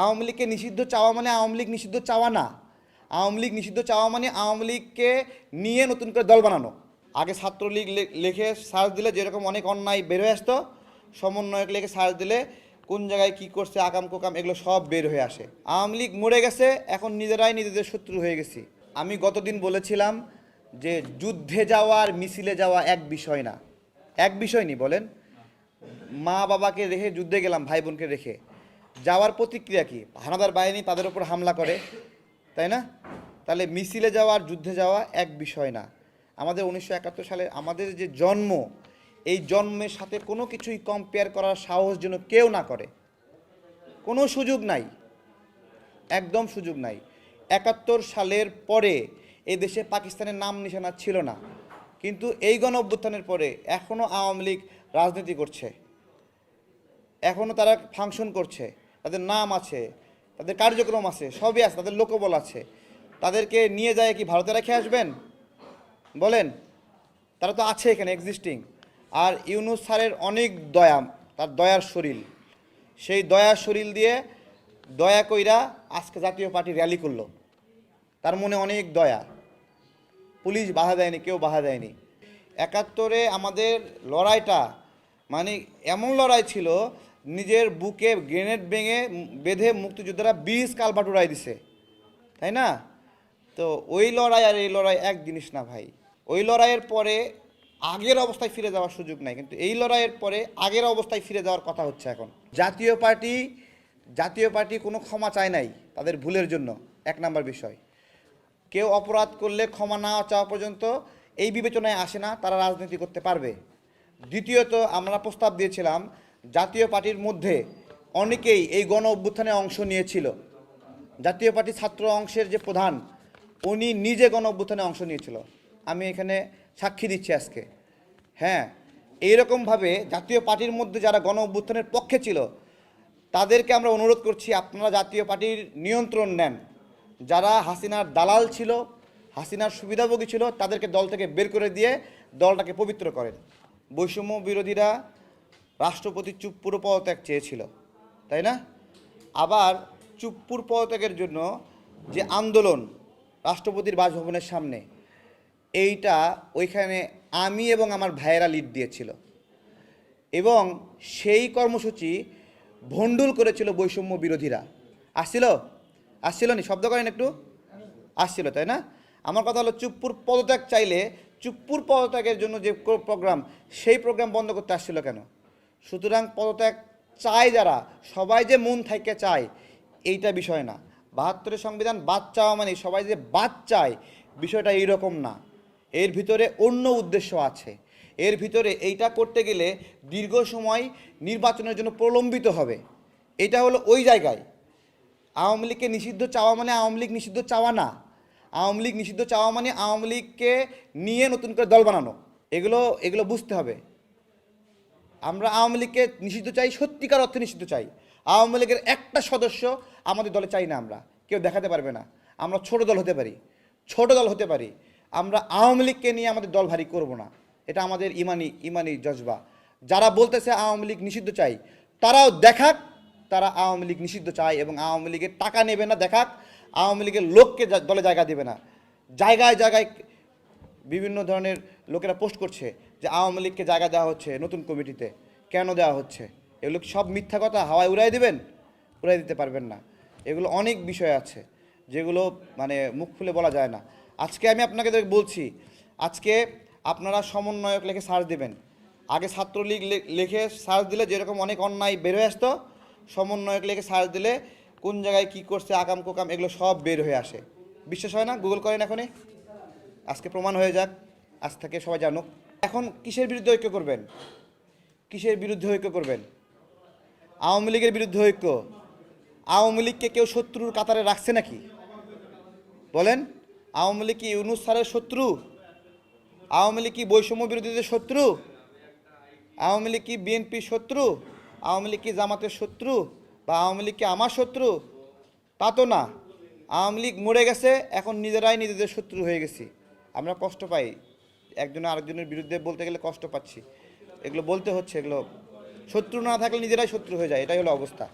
আওয়ামী লীগকে নিষিদ্ধ চাওয়া মানে আওয়ামী লীগ নিষিদ্ধ চাওয়া না। আওয়ামী লীগ নিষিদ্ধ চাওয়া মানে আওয়ামী লীগকে নিয়ে নতুন করে দল বানানো। আগে ছাত্রলীগ লিখে সার্চ দিলে যেরকম অনেক অন্যায় বের হয়ে আসতো, সমন্বয়ক লিখে সার্চ দিলে কোন জায়গায় কি করছে, আকাম কোকাম এগুলো সব বের হয়ে আসে। আওয়ামী লীগ মরে গেছে, এখন নিজেরাই নিজেদের শত্রু হয়ে গেছি। আমি গতদিন বলেছিলাম যে যুদ্ধে যাওয়া আর মিছিলে যাওয়া এক বিষয় না। এক বিষয় নি, বলেন। মা বাবাকে রেখে যুদ্ধে গেলাম ভাই বোনকে রেখে। যাওয়ার প্রতিক্রিয়া কি? হানাদার বাহিনী তাদের উপর হামলা করে, তাই না? তাহলে মিছিলে যাওয়া আর যুদ্ধে যাওয়া এক বিষয় না। আমাদের উনিশশো একাত্তর সালে আমাদের যে জন্ম, এই জন্মের সাথে কোনো কিছুই কম্পেয়ার করার সাহস যেন কেউ না করে। কোনো সুযোগ নাই। একদম সুযোগ নাই। একাত্তর সালের পরে এই দেশে পাকিস্তানের নাম নিশানা ছিল না। কিন্তু এই গণ অভ্যুত্থানের পরে এখনও আওয়ামী লীগ রাজনীতি করছে। এখনও তারা ফাংশন করছে। তাদের নাম আছে, তাদের কার্যক্রম আছে, সবই আছে, তাদের লোকবল আছে। তাদেরকে নিয়ে যায় কি ভারতে রেখে আসবেন? বলেন, তারা তো আছে এখানে এক্সিস্টিং আর ইউনুস স্যারের অনেক দয়া, তার দয়ার শরীর। সেই দয়ার শরীর দিয়ে দয়া কইরা আজকে জাতীয় পার্টি র্যালি করল। তার মনে অনেক দয়া। পুলিশ বাধা দেয়নি, কেউ বাধা দেয়নি। একাত্তরে আমাদের লড়াইটা মানে এমন লড়াই ছিল নিজের বুকে গ্রেনেড ভেঙে বেঁধে মুক্তিযোদ্ধারা বিষ কালভাট উড়াই দিছে, তাই না? তো ওই লড়াই আর এই লড়াই এক জিনিস না ভাই। ওই লড়াইয়ের পরে আগের অবস্থায় ফিরে যাওয়ার সুযোগ নাই, কিন্তু এই লড়াইয়ের পরে আগের অবস্থায় ফিরে যাওয়ার কথা হচ্ছে এখন। জাতীয় পার্টি জাতীয় পার্টি কোনো ক্ষমা চায় নাই তাদের ভুলের জন্য, এক নাম্বার বিষয়। কেউ অপরাধ করলে ক্ষমা না চাওয়া পর্যন্ত এই বিবেচনায় আসে না তারা রাজনীতি করতে পারবে। দ্বিতীয়ত আমরা প্রস্তাব দিয়েছিলাম জাতীয় পার্টির মধ্যে অনেকেই এই গণ অভ্যুত্থানে অংশ নিয়েছিল। জাতীয় পার্টি ছাত্র অংশের যে প্রধান, উনি নিজে গণ অভ্যুত্থানে অংশ নিয়েছিল। আমি এখানে সাক্ষী দিচ্ছি আজকে। হ্যাঁ এইরকমভাবে জাতীয় পার্টির মধ্যে যারা গণ অভ্যুত্থানের পক্ষে ছিল, তাদেরকে আমরা অনুরোধ করছি, আপনারা জাতীয় পার্টির নিয়ন্ত্রণ নেন। যারা হাসিনার দালাল ছিল, হাসিনার সুবিধাভোগী ছিল, তাদেরকে দল থেকে বের করে দিয়ে দলটাকে পবিত্র করেন। বৈষম্য বিরোধীরা রাষ্ট্রপতি চুপ্পুর পদত্যাগ চেয়েছিল, তাই না? আবার চুপ্পুর পদত্যাগের জন্য যে আন্দোলন রাষ্ট্রপতির বাসভবনের সামনে, এইটা ওইখানে আমি এবং আমার ভাইয়েরা লিড দিয়েছিল। এবং সেই কর্মসূচি ভণ্ডুল করেছিল বৈষম্য বিরোধীরা। আসছিল? আসছিল নি? শব্দ করেন একটু। আসছিল, তাই না? আমার কথা হলো চুপ্পুর পদত্যাগ চাইলে চুপ্পুর পদত্যাগের জন্য যে প্রোগ্রাম, সেই প্রোগ্রাম বন্ধ করতে আসছিল কেন? সুতরাং পদত্যাগ চায় যারা, সবাই যে মন থেকে চায়, এইটা বিষয় না। বাহাত্তরের সংবিধান বাদ চাওয়া মানে সবাই যে বাদ চায়, বিষয়টা এইরকম না। এর ভিতরে অন্য উদ্দেশ্য আছে। এর ভিতরে এইটা করতে গেলে দীর্ঘ সময় নির্বাচনের জন্য প্রলম্বিত হবে। এটা হলো ওই জায়গায়। আওয়ামী লীগকে নিষিদ্ধ চাওয়া মানে আওয়ামী লীগ নিষিদ্ধ চাওয়া না। আওয়ামী লীগ নিষিদ্ধ চাওয়া মানে আওয়ামী লীগকে নিয়ে নতুন করে দল বানানো। এগুলো এগুলো বুঝতে হবে। আমরা আওয়ামী লীগকে নিষিদ্ধ চাই, সত্যিকার অর্থে নিষিদ্ধ চাই। আওয়ামী লীগের একটা সদস্য আমাদের দলে চাই না আমরা। কেউ দেখাতে পারবে না। আমরা ছোট দল হতে পারি। ছোট দল হতে পারি। আমরা আওয়ামী লীগকে নিয়ে আমাদের দল ভারী করব না। এটা আমাদের ইমানি ইমানি জজবা। যারা বলতেছে আওয়ামী লীগ নিষিদ্ধ চাই, তারাও দেখাক, তারা আওয়ামী লীগ নিষিদ্ধ চায় এবং আওয়ামী লীগের টাকা নেবে না, দেখাক। আওয়ামী লীগের লোককে দলে জায়গা দেবে না। জায়গায় জায়গায় বিভিন্ন ধরনের লোকেরা পোস্ট করছে। যে আওয়ামী লীগকে জায়গা দেওয়া হচ্ছে নতুন কমিটিতে। কেন দেওয়া হচ্ছে? এগুলো সব মিথ্যা কথা হাওয়ায় উড়াই দিবেন? উড়াই দিতে পারবেন না। এগুলো অনেক বিষয় আছে যেগুলো মানে মুখ খুলে বলা যায় না। আজকে আমি আপনাকে বলছি, আজকে আপনারা সমন্বয়ক লেখে সার্চ দেবেন। আগে ছাত্রলীগ লেখে সার্চ দিলে যেরকম অনেক অন্যায় বের হয়ে আসতো, সমন্বয়ক লেখে সার্চ দিলে কোন জায়গায় কি করছে, আকাম কোকাম, এগুলো সব বের হয়ে আসে। বিশ্বাস হয় না? গুগল করেন এখনই। আজকে প্রমাণ হয়ে যাক। আজ থেকে সবাই জানুক। এখন কিসের বিরুদ্ধে ঐক্য করবেন? কিসের বিরুদ্ধে ঐক্য করবেন? আওয়ামী লীগের বিরুদ্ধে ঐক্য? আওয়ামী লীগকে কেউ শত্রুর কাতারে রাখছে নাকি? বলেন, আওয়ামী লীগ কি ইউনুস স্যারের শত্রু? আওয়ামী লীগ কি বৈষম্য বিরোধীদের শত্রু? আওয়ামী লীগ কি বিএনপির শত্রু? আওয়ামী লীগ কি জামাতের শত্রু? বা আওয়ামী লীগ কি আমার শত্রু? তা তো না। আওয়ামী লীগ মরে গেছে, এখন নিজেরাই নিজেদের শত্রু হয়ে গেছি। আমরা কষ্ট পাই। একজন আরেকজনের বিরুদ্ধে বলতে গেলে কষ্ট পাচ্ছি। এগুলো বলতে হচ্ছে, এগুলো শত্রু না থাকলে নিজেরাই শত্রু হয়ে যায়, এটাই হলো অবস্থা।